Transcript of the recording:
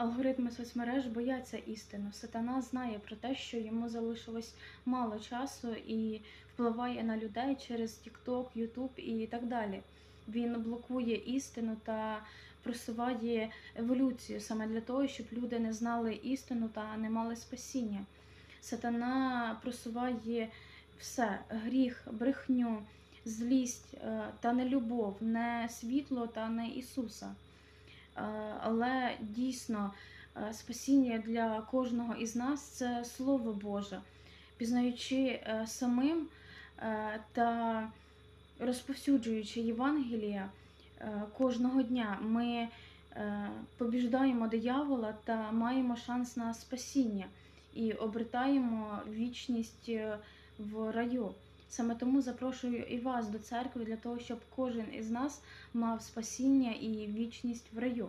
Алгоритми соцмереж бояться істину. Сатана знає про те, що йому залишилось мало часу і впливає на людей через TikTok, YouTube і так далі. Він блокує істину та просуває еволюцію саме для того, щоб люди не знали істину та не мали спасіння. Сатана просуває все: гріх, брехню, злість е, та нелюбов, не світло та не Ісуса. Е, Але дійсно е, спасіння для кожного із нас це Слово Боже, пізнаючи е, самим та розповсюджуючи Євангелія кожного дня, ми побіждаємо диявола та маємо шанс на спасіння і обретаємо вічність в раю. Саме тому запрошую і вас до церкви для того, щоб кожен із нас мав спасіння і вічність в раю.